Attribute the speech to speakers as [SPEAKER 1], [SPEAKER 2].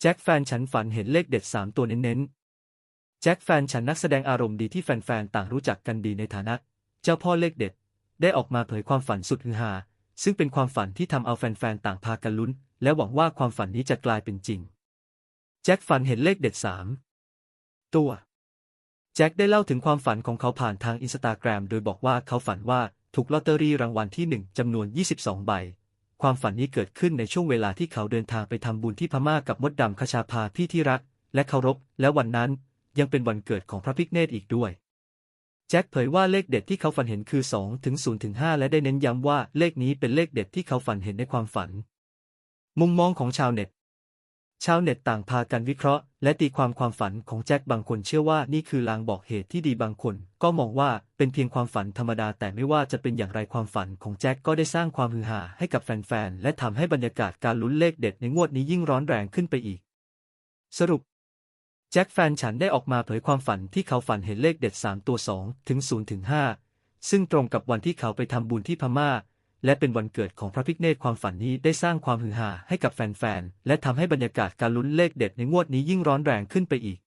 [SPEAKER 1] แจ็คแฟนฉันฝันเห็นเลขเด็ดสามตัวเน้นๆ แจ็คแฟนฉันนักแสดงอารมณ์ดีที่แฟนๆ ต่างรู้จักกันดีในฐานะ เจ้าพ่อเลขเด็ด ได้ออกมาเผยความฝันสุดฮือฮา ซึ่งเป็นความฝันที่ทำเอาแฟนๆ ต่างพากันลุ้น และหวังว่าความฝันนี้จะกลายเป็นจริง แจ็คฝันเห็นเลขเด็ดสามตัว แจ็คได้เล่าถึงความฝันของเขาผ่านทางอินสตาแกรมโดยบอกว่าเขาฝันว่าถูกลอตเตอรี่รางวัลที่หนึ่งจำนวน 22 ใบ ความฝันนี้เกิดขึ้นในช่วงเวลาที่เขาเดินทางไปทำบุญที่พม่ากับมดดำคชาภาพี่ที่รัก และเคารพ และวันนั้นยังเป็นวันเกิดของพระพิกเนตอีกด้วย แจ็คเผยว่าเลขเด็ดที่เขาฝันเห็นคือ2ถึง0ถึง5และได้เน้นย้ำว่าเลขนี้เป็นเลขเด็ดที่เขาฝันเห็นในความฝัน มุมมองของชาวเน็ต ชาวเน็ตต่างพากันวิเคราะห์ และตีความความฝันของแจ็คบางคนเชื่อว่านี่คือลางบอกเหตุที่ดีบางคน ก็มองว่าเป็นเพียงความฝันธรรมดาแต่ไม่ว่าจะเป็นอย่างไรความฝันของแจ็คก็ได้สร้างความฮือฮาให้กับแฟนๆ และทำให้บรรยากาศการลุ้นเลขเด็ดในงวดนี้ยิ่งร้อนแรงขึ้นไปอีก สรุป แจ็คแฟนฉันได้ออกมาเผยความฝันที่เขาฝันเห็นเลขเด็ด 3 ตัว 2 ถึง 0 ถึง 5 ซึ่งตรงกับวันที่เขาไปทำบุญที่พม่า และเป็นวันเกิดของพระพิกเนตความฝันนี้ได้สร้างความฮือฮาให้กับแฟนๆ และทำให้บรรยากาศการลุ้นเลขเด็ดในงวดนี้ยิ่งร้อนแรงขึ้นไปอีก